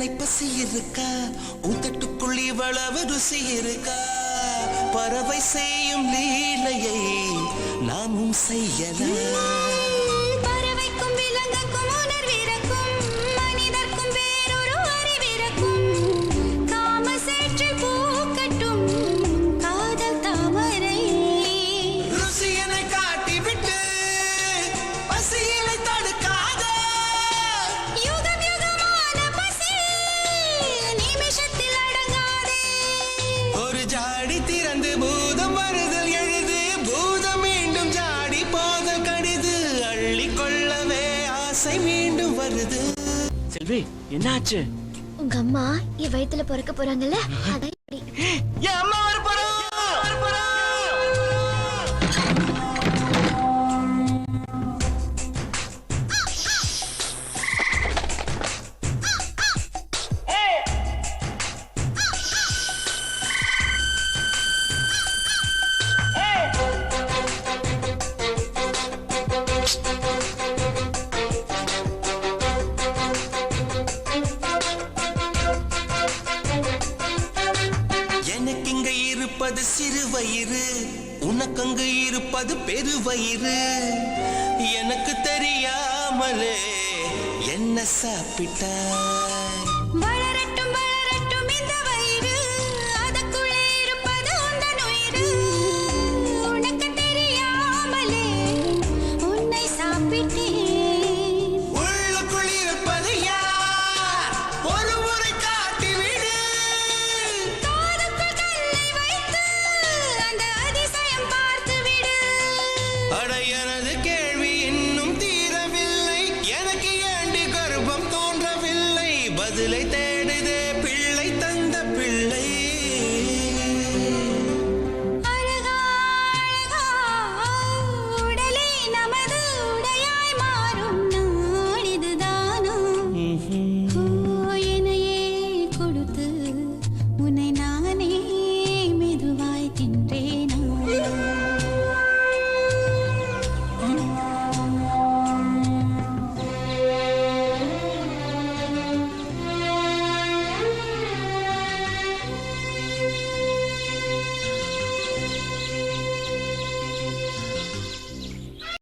இத்தனை பசி இருக்கா உதட்டுக்குள் இவ்வளவு ருசி இருக்கா பறவை செய்யும் லீலையை நாமும் செய்யலாம். பறவைக்கும் விலங்குக்கும் பூதம் வருதல் எழுது பூதம் மீண்டும் ஜாடி போக கடிது அள்ளி கொள்ளவே ஆசை மீண்டும் வருது. செல்வி என்னாச்சு? உங்க அம்மா என் வயித்துல பிறக்க போறாங்கல்ல அதான் இருப்பது சிறு வயிறு உனக்கங்கு இருப்பது பெருவயிறு எனக்கு தெரியாமலே என்ன சாப்பிட்டாய் பதிலை தேடுதே பிள்ளை